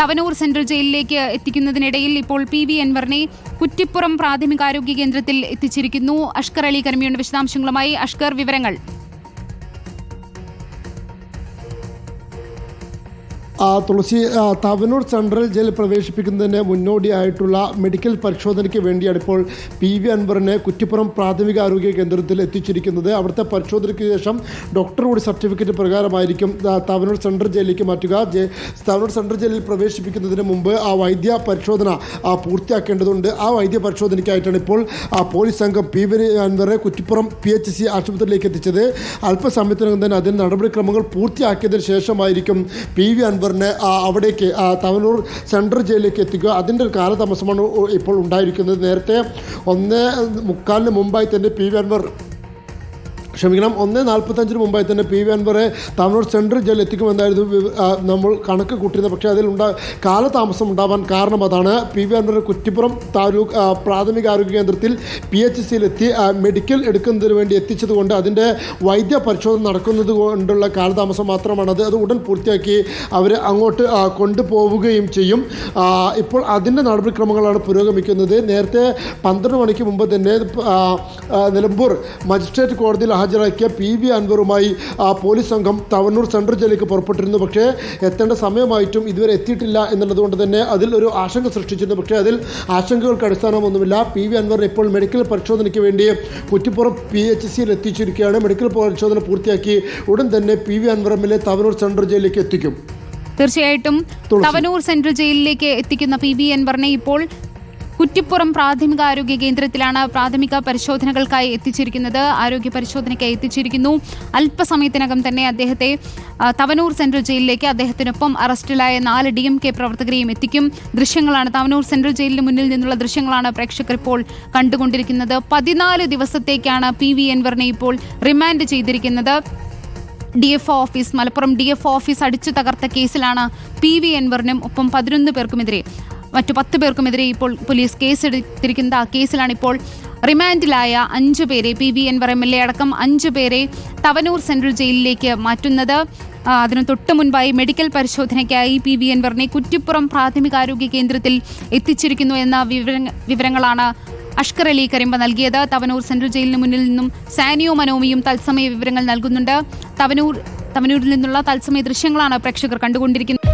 Thavanur central ജയിലിലേക്ക് എത്തിക്കുന്നതിനിടയിൽ ഇപ്പോൾ P V അൻവറിനെ കുറ്റിപ്പുറം പ്രാഥമികാരോഗ്യ കേന്ദ്രത്തിൽ എത്തിച്ചിരിക്കുന്നു. അഷ്കർ അലി കർമിയുടെ വിശദാംശങ്ങളുമായി അഷ്കർ വിവരങ്ങൾ. തുളസി തവനൂർ സെൻട്രൽ ജയിൽ പ്രവേശിപ്പിക്കുന്നതിന് മുന്നോടിയായിട്ടുള്ള മെഡിക്കൽ പരിശോധനയ്ക്ക് വേണ്ടിയാണ് ഇപ്പോൾ പി വി അൻവറിനെ കുറ്റിപ്പുറം പ്രാഥമിക ആരോഗ്യ കേന്ദ്രത്തിൽ എത്തിച്ചിരിക്കുന്നത്. അവിടുത്തെ പരിശോധനയ്ക്ക് ശേഷം ഡോക്ടർ കൂടി സർട്ടിഫിക്കറ്റ് പ്രകാരമായിരിക്കും തവനൂർ സെൻട്രൽ ജയിലിലേക്ക് മാറ്റുക. തവനൂർ സെൻട്രൽ ജയിലിൽ പ്രവേശിപ്പിക്കുന്നതിന് മുമ്പ് ആ വൈദ്യ പരിശോധന പൂർത്തിയാക്കേണ്ടതുണ്ട്. ആ വൈദ്യ പരിശോധനയ്ക്കായിട്ടാണ് ഇപ്പോൾ പോലീസ് സംഘം പി വി അൻവറെ കുറ്റിപ്പുറം പി എച്ച് സി ആശുപത്രിയിലേക്ക് എത്തിച്ചത്. അല്പസമയത്തിനകം തന്നെ അതിന് നടപടിക്രമങ്ങൾ പൂർത്തിയാക്കിയതിന് ശേഷമായിരിക്കും പി വി അൻവറിനെ ആ, അവിടേക്ക് തവനൂർ സെൻട്രൽ ജയിലിലേക്ക് എത്തിക്കുക. അതിന്റെ ഒരു കാലതാമസമാണ് ഇപ്പോൾ ഉണ്ടായിരിക്കുന്നത്. നേരത്തെ ഒന്ന് മുക്കാലിന് മുമ്പായി തന്നെ പി. വി. അൻവർ ക്ഷമിക്കണം. ഒന്ന് നാൽപ്പത്തഞ്ചിന് മുമ്പായി തന്നെ പി വി അൻവറെ തമിഴ്നാട് സെൻട്രൽ ജയിലിൽ എത്തിക്കുമെന്നായിരുന്നു നമ്മൾ കണക്ക് കൂട്ടിയിരുന്നത്. പക്ഷേ അതിലുണ്ടാ കാലതാമസം ഉണ്ടാവാൻ കാരണം അതാണ്. പി വി അൻവറെ കുറ്റിപ്പുറം താലൂക്ക് പ്രാഥമിക ആരോഗ്യ കേന്ദ്രത്തിൽ പി എച്ച് സിയിലെത്തി മെഡിക്കൽ എടുക്കുന്നതിന് വേണ്ടി എത്തിച്ചതുകൊണ്ട് അതിന്റെ വൈദ്യ പരിശോധന നടക്കുന്നത് കൊണ്ടുള്ള കാലതാമസം മാത്രമാണത് അത്. ഉടൻ പൂർത്തിയാക്കി അവർ അങ്ങോട്ട് കൊണ്ടുപോവുകയും ചെയ്യും. ഇപ്പോൾ അതിന്റെ നടപടിക്രമങ്ങളാണ് പുരോഗമിക്കുന്നത്. നേരത്തെ പന്ത്രണ്ട് മണിക്ക് മുമ്പ് തന്നെ നിലമ്പൂർ മജിസ്ട്രേറ്റ് കോടതിയിൽ ഹാജരാക്കിയ പി വി അൻവറുമായി ആ, പോലീസ് സംഘം തവനൂർ സെൻട്രൽ ജയിലേക്ക് പുറപ്പെട്ടിരുന്നു. പക്ഷേ എത്തേണ്ട സമയമായിട്ടും ഇതുവരെ എത്തിയിട്ടില്ല എന്നുള്ളതുകൊണ്ട് തന്നെ അതിൽ ഒരു ആശങ്ക സൃഷ്ടിച്ചിരുന്നു. പക്ഷേ അതിൽ ആശങ്കകൾക്ക് അടിസ്ഥാനമൊന്നുമില്ല. പി വി അൻവർ ഇപ്പോൾ മെഡിക്കൽ പരിശോധനയ്ക്ക് വേണ്ടി കുറ്റിപ്പുറം പി എച്ച് സിയിൽ എത്തിച്ചിരിക്കുകയാണ്. മെഡിക്കൽ പരിശോധന പൂർത്തിയാക്കി ഉടൻ തന്നെ P V Anvar M L A Thavanur central ജയിലിലേക്ക് എത്തിക്കും. തീർച്ചയായിട്ടും തവനൂർ സെൻട്രൽ ജയിലിലേക്ക് എത്തിക്കുന്ന പി വി അൻവറിനെ ഇപ്പോൾ കുറ്റിപ്പുറം പ്രാഥമിക ആരോഗ്യ കേന്ദ്രത്തിലാണ് പ്രാഥമിക പരിശോധനകൾക്കായി എത്തിച്ചിരിക്കുന്നത്. ആരോഗ്യ പരിശോധനയ്ക്കായി എത്തിച്ചിരിക്കുന്നു. അല്പസമയത്തിനകം തന്നെ അദ്ദേഹത്തെ തവനൂർ സെൻട്രൽ ജയിലിലേക്ക് അദ്ദേഹത്തിനൊപ്പം അറസ്റ്റിലായ നാല് ഡി എം കെ പ്രവർത്തകരെയും എത്തിക്കും. ദൃശ്യങ്ങളാണ് തവനൂർ സെൻട്രൽ ജയിലിന് മുന്നിൽ നിന്നുള്ള ദൃശ്യങ്ങളാണ് പ്രേക്ഷകർ ഇപ്പോൾ കണ്ടുകൊണ്ടിരിക്കുന്നത്. പതിനാല് ദിവസത്തേക്കാണ് പി വി എൻവറിനെ ഇപ്പോൾ റിമാൻഡ് ചെയ്തിരിക്കുന്നത്. D F office Malappuram D F office അടിച്ചു തകർത്ത കേസിലാണ് പി വി എൻവറിനും ഒപ്പം പതിനൊന്ന് പേർക്കുമെതിരെ മറ്റു പത്ത് പേർക്കുമെതിരെ ഇപ്പോൾ പോലീസ് കേസെടുത്തിരിക്കുന്നത്. ആ കേസിലാണ് ഇപ്പോൾ റിമാൻഡിലായ അഞ്ചു പേരെ P V Anvar M L A അടക്കം അഞ്ചു പേരെ തവനൂർ സെൻട്രൽ ജയിലിലേക്ക് മാറ്റുന്നത്. അതിനു തൊട്ടു മുൻപായി മെഡിക്കൽ പരിശോധനയ്ക്കായി പി വി എൻവറിനെ കുറ്റിപ്പുറം പ്രാഥമികാരോഗ്യ കേന്ദ്രത്തിൽ എത്തിച്ചിരിക്കുന്നു എന്ന വിവര വിവരങ്ങളാണ് അഷ്കർ അലി കരിമ്പ നൽകിയത്. തവനൂർ സെൻട്രൽ ജയിലിന് മുന്നിൽ നിന്നും സാനിയോ മനോമിയും തത്സമയ വിവരങ്ങൾ നൽകുന്നുണ്ട്. തവനൂർ തവനൂരിൽ നിന്നുള്ള തത്സമയ ദൃശ്യങ്ങളാണ് പ്രേക്ഷകർ കണ്ടുകൊണ്ടിരിക്കുന്നത്.